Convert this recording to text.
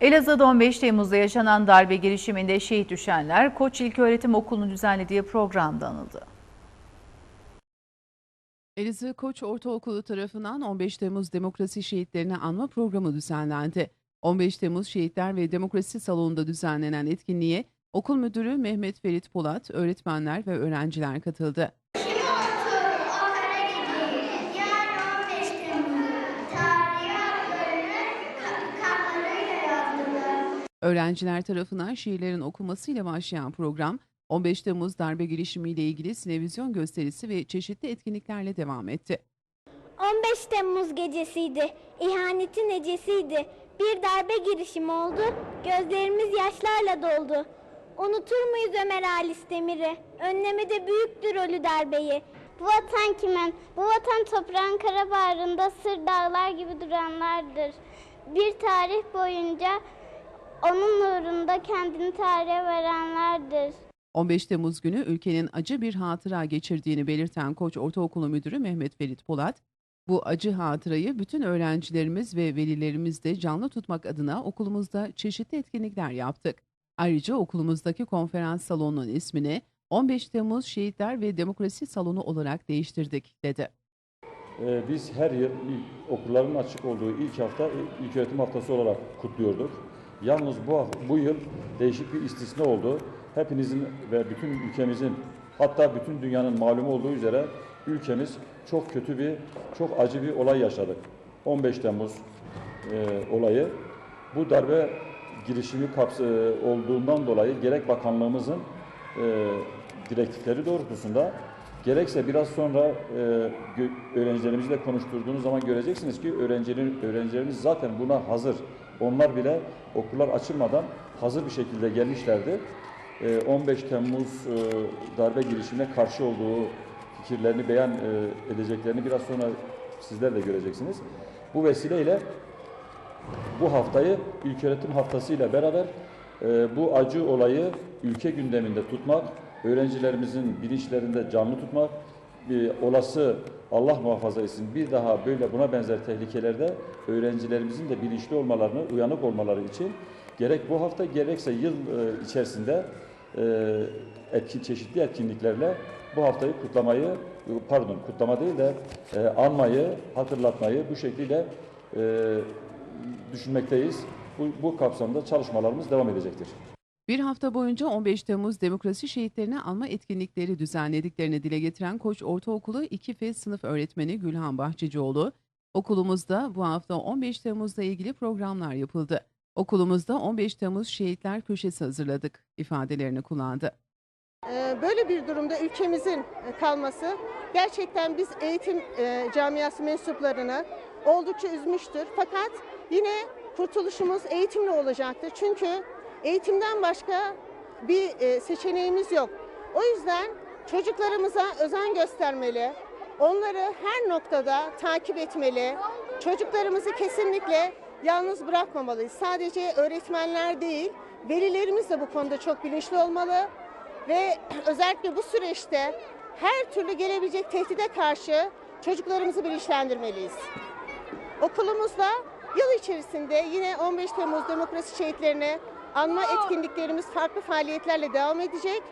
Elazığ'da 15 Temmuz'da yaşanan darbe girişiminde şehit düşenler Koç İlköğretim Okulu'nun düzenlediği programda anıldı. Elazığ Koç Ortaokulu tarafından 15 Temmuz Demokrasi Şehitlerini Anma Programı düzenlendi. 15 Temmuz Şehitler ve Demokrasi Salonu'nda düzenlenen etkinliğe okul müdürü Mehmet Ferit Polat, öğretmenler ve öğrenciler katıldı. Öğrenciler tarafından şiirlerin okumasıyla başlayan program, 15 Temmuz darbe girişimiyle ilgili sinevizyon gösterisi ve çeşitli etkinliklerle devam etti. 15 Temmuz gecesiydi. İhanetin ecesiydi. Bir darbe girişimi oldu. Gözlerimiz yaşlarla doldu. Unutur muyuz Ömer Halis Demir'i? Önlemede büyüktür ölü darbeyi. Bu vatan kimin? Bu vatan toprağın kara bağrında sır dağlar gibi duranlardır. Bir tarih boyunca onun uğrunda kendini tarihe verenlerdir. 15 Temmuz günü ülkenin acı bir hatıra geçirdiğini belirten Koç Ortaokulu Müdürü Mehmet Ferit Polat, bu acı hatırayı bütün öğrencilerimiz ve velilerimizle canlı tutmak adına okulumuzda çeşitli etkinlikler yaptık. Ayrıca okulumuzdaki konferans salonunun ismini 15 Temmuz Şehitler ve Demokrasi Salonu olarak değiştirdik, dedi. Ee, Biz her yıl okulların açık olduğu ilk hafta ilk öğretim haftası olarak kutluyorduk. Yalnız bu bu yıl değişik bir istisna oldu. Hepinizin ve bütün ülkemizin hatta bütün dünyanın malumu olduğu üzere ülkemiz çok kötü bir, çok acı bir olay yaşadık. 15 Temmuz e, olayı. Bu darbe girişimi kapsa, olduğundan dolayı gerek bakanlığımızın e, direktifleri doğrultusunda gerekse biraz sonra e, öğrencilerimizle konuşturduğunuz zaman göreceksiniz ki öğrencilerin, öğrencilerimiz zaten buna hazır. Onlar bile okullar açılmadan hazır bir şekilde gelmişlerdi. E, 15 Temmuz e, darbe girişimine karşı olduğu fikirlerini beyan e, edeceklerini biraz sonra sizler de göreceksiniz. Bu vesileyle bu haftayı İlköğretim Haftası ile beraber e, bu acı olayı ülke gündeminde tutmak, öğrencilerimizin bilinçlerinde canlı tutmak, bir olası Allah muhafaza etsin bir daha böyle buna benzer tehlikelerde öğrencilerimizin de bilinçli olmalarını, uyanık olmaları için gerek bu hafta gerekse yıl e, içerisinde e, etki, çeşitli etkinliklerle bu haftayı kutlamayı, pardon kutlama değil de e, anmayı, hatırlatmayı bu şekliyle e, düşünmekteyiz. Bu, bu kapsamda çalışmalarımız devam edecektir. Bir hafta boyunca 15 Temmuz Demokrasi Şehitlerini anma etkinlikleri düzenlediklerini dile getiren Koç Ortaokulu 2 F sınıf öğretmeni Gülhan Bahçecioğlu, okulumuzda bu hafta 15 Temmuz'la ilgili programlar yapıldı. Okulumuzda 15 Temmuz Şehitler Köşesi hazırladık ifadelerini kullandı. Ee, Böyle bir durumda ülkemizin kalması gerçekten biz eğitim e, camiası mensuplarını oldukça üzmüştür. Fakat yine kurtuluşumuz eğitimle olacaktır. Çünkü eğitimden başka bir e, seçeneğimiz yok. O yüzden çocuklarımıza özen göstermeli, onları her noktada takip etmeli. Çocuklarımızı kesinlikle yalnız bırakmamalıyız. Sadece öğretmenler değil, velilerimiz de bu konuda çok bilinçli olmalı ve özellikle bu süreçte her türlü gelebilecek tehdide karşı çocuklarımızı bilinçlendirmeliyiz. Okulumuzda yıl içerisinde yine 15 Temmuz Demokrasi Şehitlerini anma etkinliklerimiz farklı faaliyetlerle devam edecek.